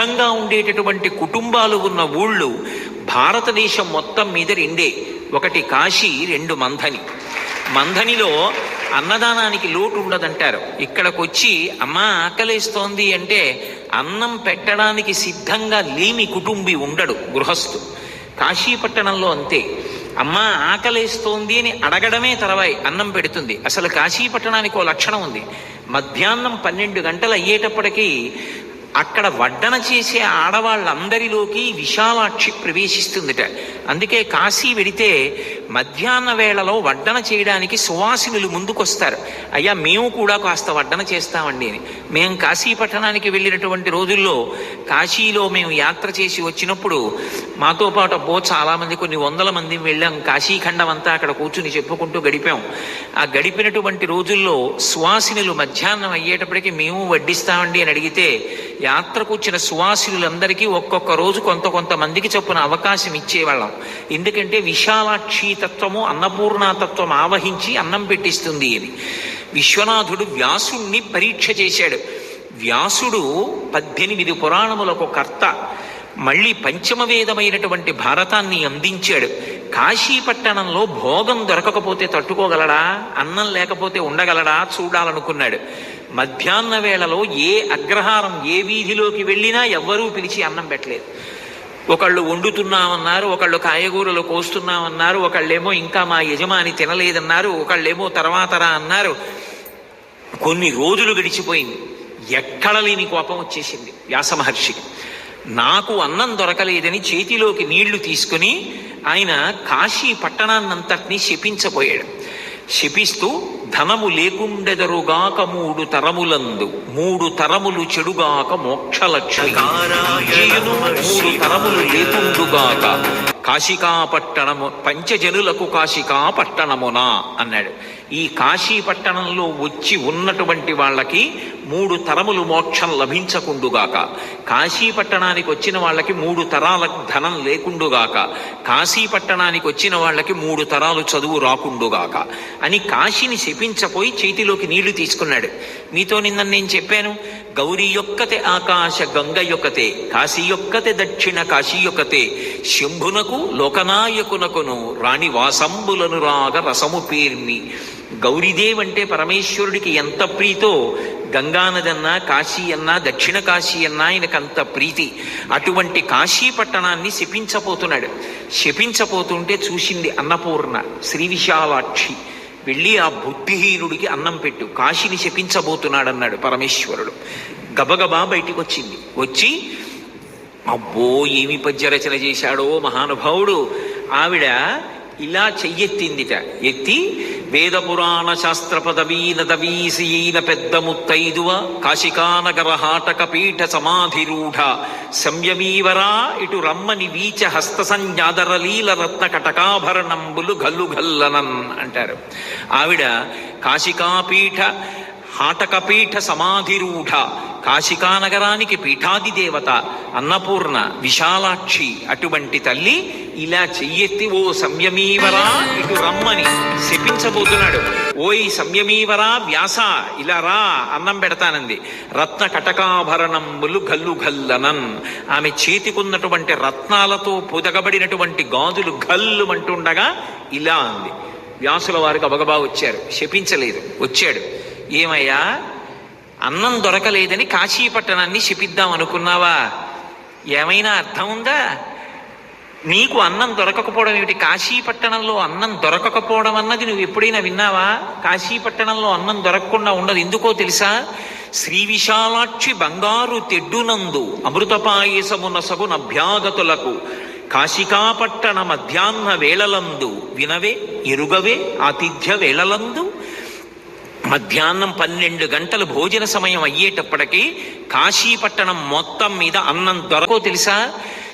సిద్ధంగా ఉండేటటువంటి కుటుంబాలు ఉన్న ఊళ్ళు భారతదేశం మొత్తం మీద రెండే. ఒకటి కాశీ రెండు మంథని మంథనిలో అన్నదానానికి లోటు ఉండదంటారు. ఇక్కడికి వచ్చి అమ్మా ఆకలిస్తోంది అంటే అన్నం పెట్టడానికి సిద్ధంగా లేని కుటుంబి ఉండడు గృహస్థు. కాశీపట్టణంలో అంతే. అమ్మా ఆకలేస్తోంది అని అడగడమే తర్వాయి అన్నం పెడుతుంది. అసలు కాశీపట్టణానికి ఓ లక్షణం ఉంది. మధ్యాహ్నం పన్నెండు గంటలు అయ్యేటప్పటికీ అక్కడ వడ్డన చేసే ఆడవాళ్ళందరిలోకి విశాలాక్షి ప్రవేశిస్తుందిట. అందుకే కాశీ వెడితే మధ్యాహ్న వేళలో వడ్డన చేయడానికి సువాసినులు ముందుకొస్తారు. అయ్యా మేము కూడా కాస్త వడ్డన చేస్తామండి అని. మేము కాశీ పట్టణానికి వెళ్ళినటువంటి రోజుల్లో కాశీలో మేము యాత్ర చేసి వచ్చినప్పుడు మాతో పాటు అబ్బో చాలామంది కొన్ని వందల మంది వెళ్ళాం. కాశీఖండం అంతా అక్కడ కూర్చుని చెప్పుకుంటూ గడిపాం. ఆ గడిపినటువంటి రోజుల్లో సువాసినులు మధ్యాహ్నం అయ్యేటప్పటికి మేము వడ్డిస్తామండి అని అడిగితే యాత్రకు వచ్చిన సువాసినులందరికీ ఒక్కొక్క రోజు కొంత కొంతమందికి చొప్పున అవకాశం ఇచ్చేవాళ్ళం. ఎందుకంటే విశాలాక్షి తత్వము అన్నపూర్ణాతత్వం ఆవహించి అన్నం పెట్టిస్తుంది అని. విశ్వనాథుడు వ్యాసుణ్ణి పరీక్ష చేశాడు. వ్యాసుడు పద్దెనిమిది పురాణములకు కర్త. మళ్ళీ పంచమ వేదమైనటువంటి భారతాన్ని అందించాడు. కాశీ పట్టణంలో భోగం దొరకకపోతే తట్టుకోగలడా? అన్నం లేకపోతే ఉండగలడా? చూడాలనుకున్నాడు. మధ్యాహ్న వేళలో ఏ అగ్రహారం ఏ వీధిలోకి వెళ్ళినా ఎవ్వరూ పిలిచి అన్నం పెట్టలేదు. ఒకళ్ళు వండుతున్నామన్నారు ఒకళ్ళు కాయగూరలు కోస్తున్నామన్నారు ఒకళ్ళేమో ఇంకా మా యజమాని తినలేదన్నారు ఒకళ్ళేమో తర్వాతరా అన్నారు. కొన్ని రోజులు గడిచిపోయింది. ఎక్కడ లేని కోపం వచ్చేసింది వ్యాస మహర్షికి. నాకు అన్నం దొరకలేదని చేతిలోకి నీళ్ళు తీసుకుని ఆయన కాశీ పట్టణాన్నంతటినీ శపించబోయాడు. శపిస్తూ ధనము లేకుండెదరుగాక మూడు తరములందు మూడు తరములు చెడుగాక మోక్షలక్ష్మి. జీయును మూడు తరములు లేకుండుగాక కాశికా పట్టణము పంచజనులకు కాశికా పట్టణమునా అన్నాడు. ఈ కాశీ పట్టణంలో వచ్చి ఉన్నటువంటి వాళ్ళకి మూడు తరములు మోక్షం లభించకుండుగాక. కాశీ పట్టణానికి వచ్చిన వాళ్ళకి మూడు తరాల ధనం లేకుండుగాక. కాశీ పట్టణానికి వచ్చిన వాళ్ళకి మూడు తరాలు చదువు రాకుండుగాక. అని కాశీని శపించపోయి చేతిలోకి నీళ్ళు తీసుకున్నాడు. మీతో నిన్న నేను చెప్పాను గౌరీ యొక్కతే ఆకాశ గంగ యొక్కతే కాశీ యొక్కతే దక్షిణ కాశీ యొక్కతే. శంభునకు లోకనాయకునకును రాణి వాసంబులను రాగ రసము పేర్మి. గౌరీదేవ్ అంటే పరమేశ్వరుడికి ఎంత ప్రీతో గంగానదన్నా కాశీ అన్నా దక్షిణ కాశీ అన్నా ఆయనకంత ప్రీతి. అటువంటి కాశీ పట్టణాన్ని శపించపోతున్నాడు శపించపోతుంటే చూసింది అన్నపూర్ణ శ్రీ విశాలాక్షి. వెళ్ళి ఆ బుద్ధిహీనుడికి అన్నం పెట్టు కాశీని శపించబోతున్నాడన్నాడు పరమేశ్వరుడు. గబగబా బయటికి వచ్చింది వచ్చి అబ్బో ఏమి పద్యరచన చేశాడో మహానుభావుడు. ఆవిడ ఇలా చెయ్యెత్తిందిట. ఎత్తి వేద పురాణ శాస్త్ర పదవీన దవీసీన పెద్ద ముత్తైదువ కాశికానగర హాటక పీఠ సమాధిరూఢ సంయమీవరా ఇటు రమ్మని వీచ హస్త సంజాదరలీల రత్న కటకాభరణంబులు గల్లు గల్లనన్ అంటారు. ఆవిడ కాశికాపీఠ హాటకపీఠ సమాధిరూఢ కాశికానగరానికి పీఠాది దేవత అన్నపూర్ణ విశాలాక్షి అటువంటి తల్లి ఇలా చెయ్యెత్తి ఓ సంయమీవరా ఇటు రమ్మని శపించబోతున్నాడు. ఓయ్ సంయమీవరా వ్యాస ఇలా రా అన్నం పెడతానంది. రత్న కటకాభరణములు గల్లు గల్లనన్ ఆమె చేతికున్నటువంటి రత్నాలతో పొదగబడినటువంటి గాజులు గల్లు అంటుండగా ఇలా అంది. వ్యాసుల వారికి అవగబా వచ్చారు. శపించలేదు. వచ్చాడు. ఏమయ్యా? అన్నం దొరకలేదని కాశీ పట్టణాన్ని శపిద్దాం అనుకున్నావా? ఏమైనా అర్థం ఉందా? నీకు అన్నం దొరకకపోవడం ఏమిటి? కాశీ పట్టణంలో అన్నం దొరకకపోవడం అన్నది నువ్వు ఎప్పుడైనా విన్నావా? కాశీ పట్టణంలో అన్నం దొరకకుండా ఉండదు. ఎందుకో తెలుసా? శ్రీ విశాలాక్షి బంగారు తెడ్డునందు అమృతపాయసమున సగున అభ్యాగతులకు కాశికాపట్టణ మధ్యాహ్న వేళలందు వినవే ఎరుగవే ఆతిథ్య వేళలందు మధ్యాహ్నం పన్నెండు గంటలు భోజన సమయం అయ్యేటప్పటికీ కాశీపట్టణం మొత్తం మీద అన్నం దొరకో తెలుసా?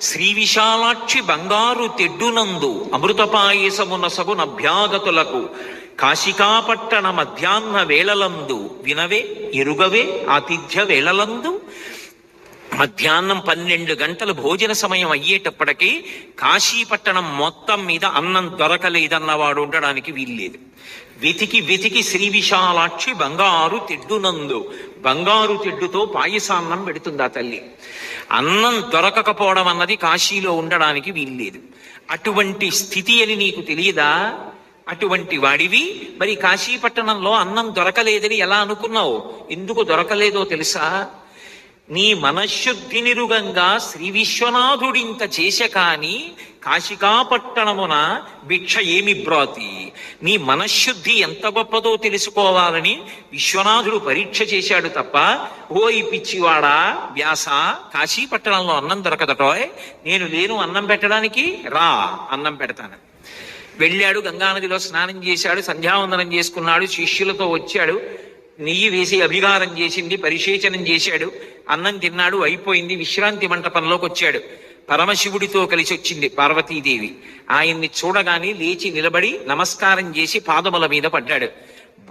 శ్రీ విశాలాక్షి బంగారు తెడ్డునందు అమృతపాయసమున సగున అభ్యాగతులకు కాశికాపట్టణ మధ్యాహ్న వేళలందు వినవే ఎరుగవే ఆతిథ్య వేళలందు మధ్యాహ్నం పన్నెండు గంటలు భోజన సమయం అయ్యేటప్పటికీ కాశీపట్టణం మొత్తం మీద అన్నం దొరకలేదన్నవాడు ఉండడానికి వీల్లేదు. వెతికి వెతికి శ్రీ విశాలాక్షి బంగారు తెడ్డునందు బంగారు తెడ్డుతో పాయసాన్నం పెడుతుంది ఆ తల్లి? అన్నం దొరకకపోవడం అన్నది కాశీలో ఉండడానికి వీల్లేదు. అటువంటి స్థితి అని నీకు తెలియదా? అటువంటి వాడివి? మరి కాశీపట్టణంలో అన్నం దొరకలేదని ఎలా అనుకున్నావు? ఎందుకు దొరకలేదో తెలుసా? నీ మనశ్శుద్ధి నిరుగంగా శ్రీ విశ్వనాథుడింత చేశ కాని కాశికాపట్టణమున భిక్ష ఏమి బ్రాతి? నీ మనశ్శుద్ధి ఎంత గొప్పదో తెలుసుకోవాలని విశ్వనాథుడు పరీక్ష చేశాడు తప్ప ఓ ఈ పిచ్చివాడా వ్యాస కాశీపట్టణంలో అన్నం దొరకదటోయ్ నేను లేను అన్నం పెట్టడానికి రా అన్నం పెడతాను. వెళ్ళాడు గంగానదిలో స్నానం చేశాడు సంధ్యావందనం చేసుకున్నాడు శిష్యులతో వచ్చాడు. నెయ్యి వేసి అభిగారం చేసింది పరిశేచనం చేశాడు. అన్నం తిన్నాడు అయిపోయింది. విశ్రాంతి మంటపంలోకి వచ్చాడు. పరమశివుడితో కలిసి వచ్చింది పార్వతీదేవి. ఆయన్ని చూడగానే లేచి నిలబడి నమస్కారం చేసి పాదముల మీద పడ్డాడు.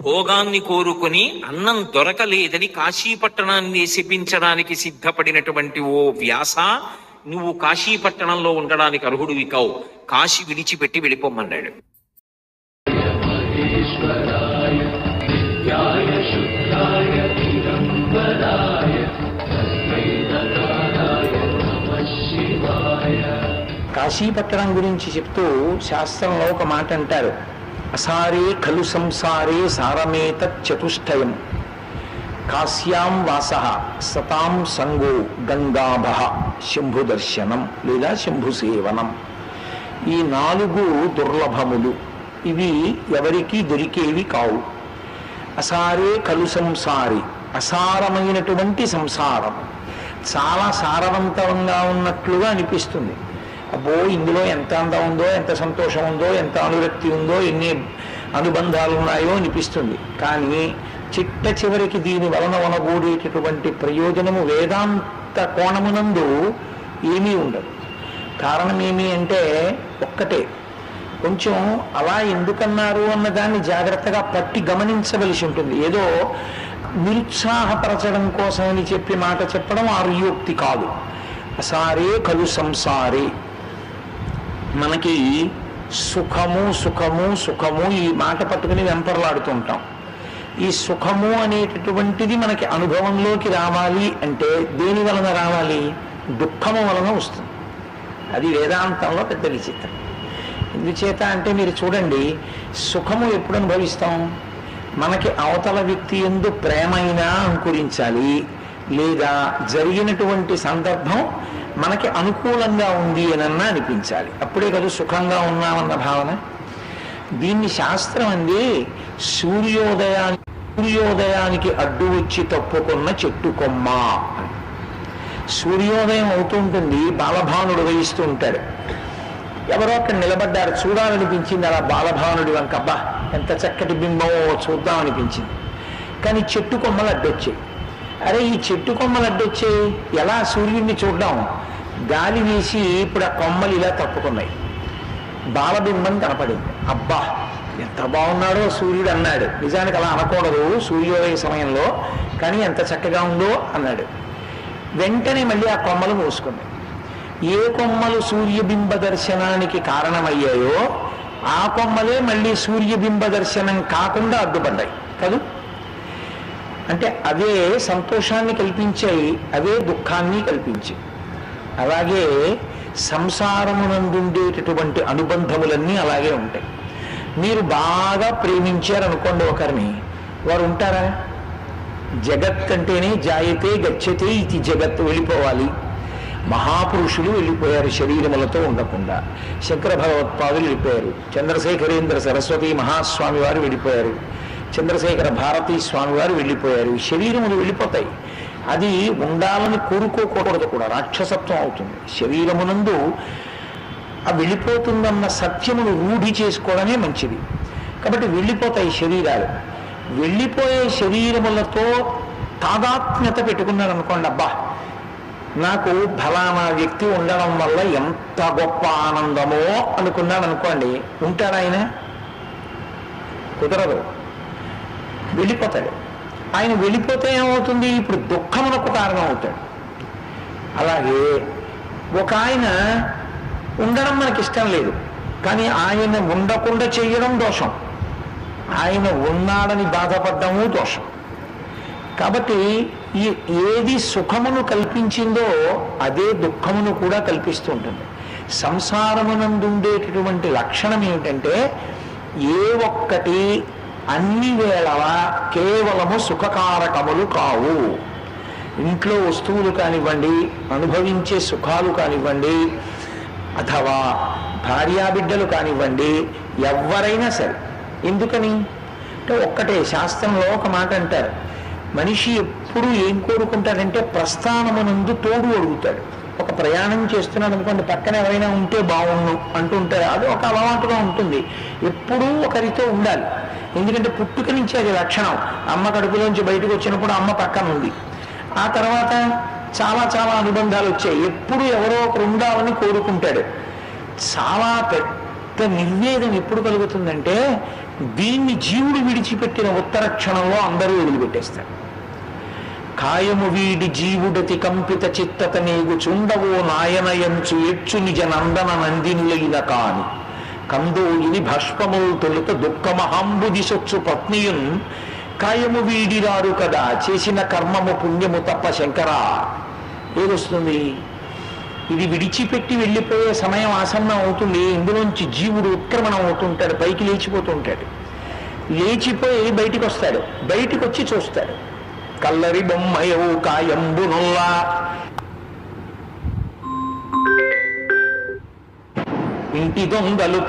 భోగాన్ని కోరుకుని అన్నం దొరకలేదని కాశీపట్టణాన్ని శపించడానికి సిద్ధపడినటువంటి ఓ వ్యాస నువ్వు కాశీపట్టణంలో ఉండడానికి అర్హుడివి కావు. కాశీ విడిచిపెట్టి వెళ్ళిపోమన్నాడు కాశీపట్టణం గురించి చెప్తూ శాస్త్రంలో ఒక మాట అంటారు. అసారే ఖలు సంసారే సారమేత చతుష్టయం. కాశ్యాం వాస సతాం సంగో గంగాభ శంభు దర్శనం లేదా శంభు సేవనం. ఈ నాలుగు దుర్లభములు. ఇవి ఎవరికి దొరికేవి కావు. అసారే కలు సంసారి అసారమైనటువంటి సంసారం. చాలా సారవంతంగా ఉన్నట్లుగా అనిపిస్తుంది. అబ్బో ఇందులో ఎంత అందం ఉందో ఎంత సంతోషం ఉందో ఎంత అనురక్తి ఉందో ఎన్ని అనుబంధాలు ఉన్నాయో అనిపిస్తుంది. కానీ చిట్ట చివరికి దీని వలన వనగూడేటటువంటి ప్రయోజనము వేదాంత కోణమునందు ఏమీ ఉండదు. కారణం ఏమి అంటే ఒక్కటే కొంచెం అలా ఎందుకన్నారు అన్న దాన్ని జాగ్రత్తగా పట్టి గమనించవలసి ఉంటుంది. ఏదో నిరుత్సాహపరచడం కోసమని చెప్పి మాట చెప్పడం ఆర్యోక్తి కాదు. అసారే కలు సంసారే. మనకి సుఖము సుఖము సుఖము ఈ మాట పట్టుకుని వెంపర్లాడుతూ ఉంటాం ఈ సుఖము అనేటటువంటిది మనకి అనుభవంలోకి రావాలి అంటే దేని వలన రావాలి? దుఃఖము వలన వస్తుంది. అది వేదాంతంలో పెద్ద విచిత్రం. ఎందుచేత అంటే మీరు చూడండి సుఖము ఎప్పుడు అనుభవిస్తాం? మనకి అవతల వ్యక్తి ఎందు ప్రేమైనా అంకురించాలి. లేదా జరిగినటువంటి సందర్భం మనకి అనుకూలంగా ఉంది అనన్నా అనిపించాలి. అప్పుడే కదా సుఖంగా ఉన్నామన్న భావన. దీన్ని శాస్త్రం అంది సూర్యోదయానికి సూర్యోదయానికి అడ్డు వచ్చి తప్పుకున్న చెట్టు కొమ్మ సూర్యోదయం అవుతుంటుంది బాలభానుడు వహిస్తూ ఉంటాడు. ఎవరో అక్కడ నిలబడ్డారు. చూడాలనిపించింది అలా బాలభానుడి వంకబ్బా ఎంత చక్కటి బింబమో చూద్దాం అనిపించింది కానీ చెట్టు కొమ్మలు అడ్డొచ్చాయి. అరే ఈ చెట్టు కొమ్మలు అడ్డొచ్చాయి. ఎలా సూర్యుడిని చూడడం? గాలి వీసి ఇప్పుడు ఆ కొమ్మలు ఇలా తప్పుకున్నాయి. బాలబింబం కనపడింది. అబ్బా ఎంత బాగున్నాడో సూర్యుడు అన్నాడు. నిజానికి అలా అనకూడదు సూర్యోదయ సమయంలో. కానీ ఎంత చక్కగా ఉందో అన్నాడు. వెంటనే మళ్ళీ ఆ కొమ్మలు మూసుకుంది ఏ కొమ్మలు సూర్యబింబ దర్శనానికి కారణమయ్యాయో ఆ కొమ్మలే మళ్ళీ సూర్యబింబ దర్శనం కాకుండా అడ్డుపడ్డాయి. కదూ? అంటే అవే సంతోషాన్ని కల్పించాయి అవే దుఃఖాన్ని కల్పించాయి. అలాగే సంసారమునందుండేటటువంటి అనుబంధములన్నీ అలాగే ఉంటాయి. మీరు బాగా ప్రేమించారనుకోండి ఒకరిని వారు ఉంటారా? జగత్ అంటేనే జాయతే గచ్చతే ఇది జగత్ వెళ్ళిపోవాలి. మహాపురుషులు వెళ్ళిపోయారు శరీరములతో ఉండకుండా. శంకర భగవత్పాదులు వెళ్ళిపోయారు. చంద్రశేఖరేంద్ర సరస్వతి మహాస్వామి వారు వెళ్ళిపోయారు. చంద్రశేఖర భారతీ స్వామి వారు వెళ్ళిపోయారు. శరీరములు వెళ్ళిపోతాయి. అది ఉండాలని కోరుకోకూడదు కూడా. రాక్షసత్వం అవుతుంది. శరీరమునందు ఆ వెళ్ళిపోతుందన్న సత్యమును రూఢి చేసుకోవడమే మంచిది. కాబట్టి వెళ్ళిపోతాయి శరీరాలు. వెళ్ళిపోయే శరీరములతో తాదాత్మ్యత పెట్టుకున్నారు అనుకోండి అబ్బా! నాకు ఫలానా వ్యక్తి ఉండడం వల్ల ఎంత గొప్ప ఆనందమో అనుకున్నాను అనుకోండి. ఉంటాడు ఆయన? కుదరదు. వెళ్ళిపోతాడు. ఆయన వెళ్ళిపోతే ఏమవుతుంది? ఇప్పుడు దుఃఖమునకు కారణం అవుతాడు అలాగే ఒక ఆయన ఉండడం మనకి ఇష్టం లేదు. కానీ ఆయన ఉండకుండా చేయడం దోషం. ఆయన ఉన్నాడని బాధపడ్డము దోషం. కాబట్టి ఈ ఏది సుఖమును కల్పించిందో అదే దుఃఖమును కూడా కల్పిస్తూ ఉంటుంది. సంసారమునందుండేటటువంటి లక్షణం ఏమిటంటే ఏ ఒక్కటి అన్ని వేళల కేవలము సుఖకారకములు కావు. ఇంట్లో వస్తువులు కానివ్వండి అనుభవించే సుఖాలు కానివ్వండి అథవా భార్యాబిడ్డలు కానివ్వండి ఎవరైనా సరే. ఎందుకని? అంటే ఒక్కటే శాస్త్రంలో ఒక మాట అంటారు. మనిషి ఎప్పుడు ఏం కోరుకుంటాడంటే ప్రస్థానమునందు తోడు అడుగుతాడు. ఒక ప్రయాణం చేస్తున్నాడు అనుకోండి పక్కన ఎవరైనా ఉంటే బాగుండు అంటుంటారు అది ఒక అలవాటుగా ఉంటుంది. ఎప్పుడూ ఒకరితో ఉండాలి. ఎందుకంటే పుట్టుక నుంచి అది లక్షణం. అమ్మ కడుపులోంచి బయటకు వచ్చినప్పుడు అమ్మ పక్కన ఉంది. ఆ తర్వాత చాలా చాలా అనుబంధాలు వచ్చాయి. ఎప్పుడు ఎవరో ఒకరు ఉండాలని కోరుకుంటాడు. చాలా పెద్ద నిర్వేదం ఎప్పుడు కలుగుతుందంటే దీన్ని జీవుడు విడిచిపెట్టిన ఉత్తర క్షణంలో అందరూ వదిలిపెట్టేస్తారు. కాయము వీడి జీవుడతి కంపిత చిత్తత నీగు చుండవో నాయనయంచు ఎచ్చు నిజ నందన నందినులైన కాని. ఇది భస్మములు తొలుత దుఃఖమహాంబుది సొచ్చు పత్నియున్ కాయము వీడిరారు కదా చేసిన కర్మము పుణ్యము తప్ప శంకరా. ఏదొస్తుంది? ఇది విడిచిపెట్టి వెళ్ళిపోయే సమయం ఆసన్నం అవుతుంది. ఇందులోంచి జీవుడు ఉత్క్రమణం అవుతుంటాడు. పైకి లేచిపోతుంటాడు. లేచిపోయి బయటికి వస్తాడు బయటికి వచ్చి చూస్తాడు. కల్లరి బొమ్మయవు కాయంబునుల్లా. ఇంటి దొంగలు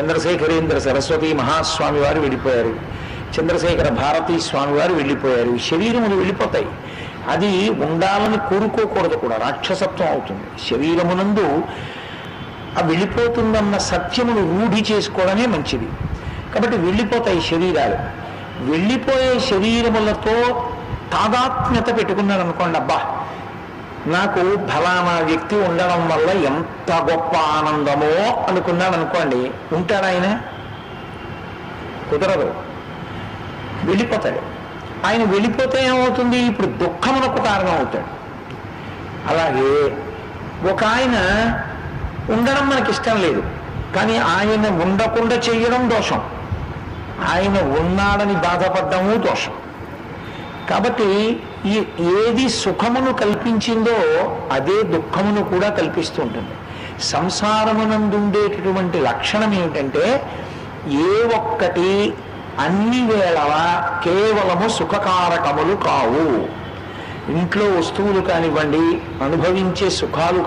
చంద్రశేఖరేంద్ర సరస్వతి మహాస్వామి వారు వెళ్ళిపోయారు. చంద్రశేఖర భారతీ స్వామి వారు వెళ్ళిపోయారు శరీరములు వెళ్ళిపోతాయి. అది ఉండాలని కోరుకోకూడదు కూడా. రాక్షసత్వం అవుతుంది. శరీరమునందు ఆ వెళ్ళిపోతుందన్న సత్యమును రూఢి చేసుకోవడమే మంచిది. కాబట్టి వెళ్ళిపోతాయి శరీరాలు. వెళ్ళిపోయే శరీరములతో తాదాత్మ్యత పెట్టుకున్నాను అనుకోండి అబ్బా! నాకు ఫలానా వ్యక్తి ఉండడం వల్ల ఎంత గొప్ప ఆనందమో అనుకున్నాను అనుకోండి ఉంటాడు ఆయన? కుదరదు. వెళ్ళిపోతాడు. ఆయన వెళ్ళిపోతే ఏమవుతుంది? ఇప్పుడు దుఃఖమునకు కారణం అవుతాడు అలాగే ఒక ఆయన ఉండడం మనకి ఇష్టం లేదు. కానీ ఆయన ఉండకుండా చేయడం దోషం. ఆయన ఉన్నాడని బాధపడ్డము దోషం. కాబట్టి ఈ ఏది సుఖమును కల్పించిందో అదే దుఃఖమును కూడా కల్పిస్తూ ఉంటుంది సంసారమునందుండేటటువంటి లక్షణం ఏమిటంటే ఏ ఒక్కటి అన్ని వేళల కేవలము సుఖకారకములు కావు. ఇంట్లో వస్తువులు కానివ్వండి అనుభవించే సుఖాలు